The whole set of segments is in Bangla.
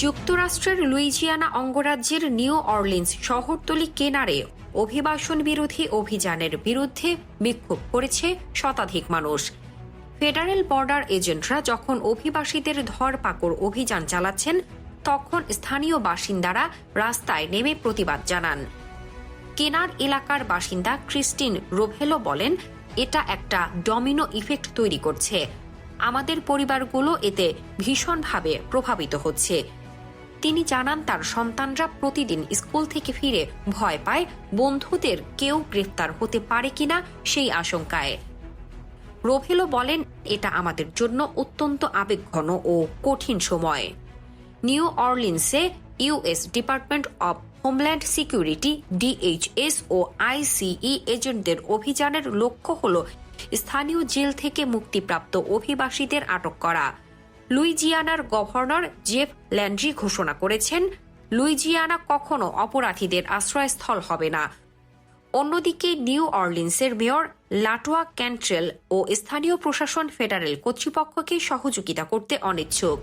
যুক্তরাষ্ট্রের লুইজিয়ানা অঙ্গরাজ্যের নিউ অরলিন্স শহরতলি কেনারে অভিবাসন বিরোধী অভিযানের বিরুদ্ধে বিক্ষোভ করেছে শতাধিক মানুষ। ফেডারেল বর্ডার এজেন্টরা যখন অভিবাসীদের ধরপাকড় অভিযান চালাচ্ছেন, তখন স্থানীয় বাসিন্দারা রাস্তায় নেমে প্রতিবাদ জানান। কেনার এলাকার বাসিন্দা ক্রিস্টিন রোভেলো বলেন, এটা একটা ডমিনো ইফেক্ট তৈরি করছে। আমাদের পরিবারগুলো এতে ভীষণভাবে প্রভাবিত হচ্ছে। তিনি জানান, তার সন্তানরা প্রতিদিন স্কুল থেকে ফিরে ভয় পায়, বন্ধুদের কেউ গ্রেফতার হতে পারে কিনা সেই আশঙ্কায়। রোভেলো বলেন, এটা আমাদের জন্য অত্যন্ত আবেগঘন ও কঠিন সময়। New অরলিন্সে US department of homeland security, DHS O ICE এজেন্টদের অভিযানের লক্ষ্য হল স্থানীয় জেল থেকে মুক্তিপ্রাপ্ত অভিবাসীদের আটক করা। লুইজিয়ানার গভর্নর জেফ ল্যান্ড্রি ঘোষণা করেছেন, লুইজিয়ানা কখনো অপরাধীদের আশ্রয়স্থল হবে না। অন্যদিকে নিউ অরলিন্সের মেয়র লাটোয়া ক্যান্ট্রেল ও স্থানীয় প্রশাসন ফেডারেল কর্তৃপক্ষকে সহযোগিতা করতে অনিচ্ছুক।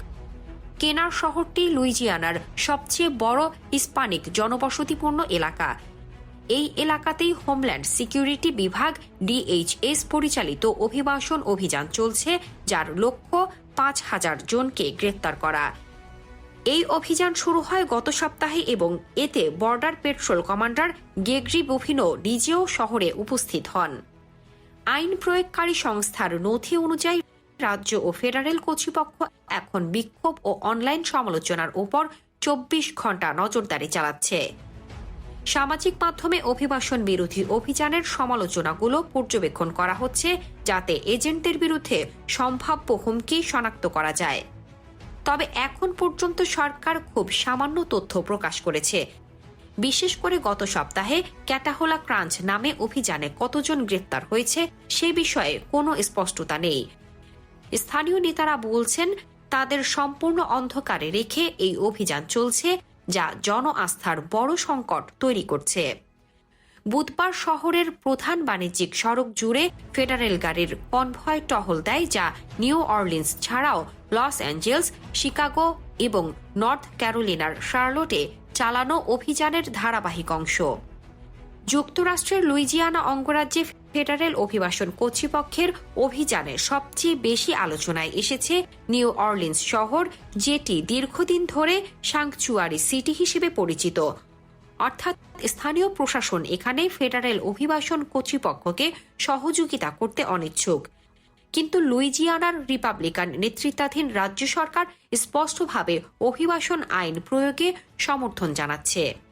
কেনার শহরটি লুইজিয়ানার সবচেয়ে বড় হিস্পানিক জনবসতিপূর্ণ এলাকা। এই এলাকাতেই হোমল্যান্ড সিকিউরিটি বিভাগ ডিএইচএস পরিচালিত অভিবাসন অভিযান চলছে, যার লক্ষ্য পাঁচ হাজার জনকে গ্রেপ্তার করা। এই অভিযান শুরু হয় গত সপ্তাহে এবং এতে border patrol commander Gregory Bovino নিজেও শহরে উপস্থিত হন। আইন প্রয়োগকারী সংস্থার নথি অনুযায়ী রাজ্য ও ফেডারেল কর্তৃপক্ষ এখন বিক্ষোভ ও অনলাইন সমালোচনার উপর চব্বিশ ঘণ্টা নজরদারি চালাচ্ছে। সামাজিক মাধ্যমে অভিবাসন বিরোধী অভিযানের সমালোচনাগুলো পর্যবেক্ষণ করা হচ্ছে, যাতে এজেন্টদের বিরুদ্ধে সম্ভাব্য হুমকি শনাক্ত করা যায়। তবে এখন পর্যন্ত সরকার খুব সামান্য তথ্য প্রকাশ করেছে। বিশেষ করে গত সপ্তাহে ক্যাটাহোলা ক্রাঞ্চ নামে অভিযানে কতজন গ্রেপ্তার হয়েছে, সে বিষয়ে কোনো স্পষ্টতা নেই। স্থানীয় নেতারা বলছেন, তাদের সম্পূর্ণ অন্ধকারে রেখে এই অভিযান চলছে যা জন আস্থার বড় সংকট তৈরি করছে। বুধবার শহরের প্রধান বাণিজ্যিক সড়ক জুড়ে ফেডারেল গাড়ির কনভয় টহল দেয়, যা নিউ অর্লিন্স ছাড়াও লস অ্যাঞ্জেলস, শিকাগো এবং নর্থ ক্যারোলিনার শার্লোটে চালানো অভিযানের ধারাবাহিক অংশ। যুক্তরাষ্ট্রের লুইজিয়ানা অঙ্গরাজ্যে ফেডারেল অভিবাসন কর্তৃপক্ষের অভিযানে সবচেয়ে বেশি আলোচনায় এসেছে নিউ অরলিন্স শহর, যেটি দীর্ঘদিন ধরে সাংচুয়ারি সিটি হিসেবে পরিচিত। অর্থাৎ স্থানীয় প্রশাসন এখানে ফেডারেল অভিবাসন কর্তৃপক্ষকে সহযোগিতা করতে অনিচ্ছুক। কিন্তু লুইজিয়ানার রিপাবলিকান নেতৃত্বাধীন রাজ্য সরকার স্পষ্টভাবে অভিবাসন আইন প্রয়োগে সমর্থন জানাচ্ছে।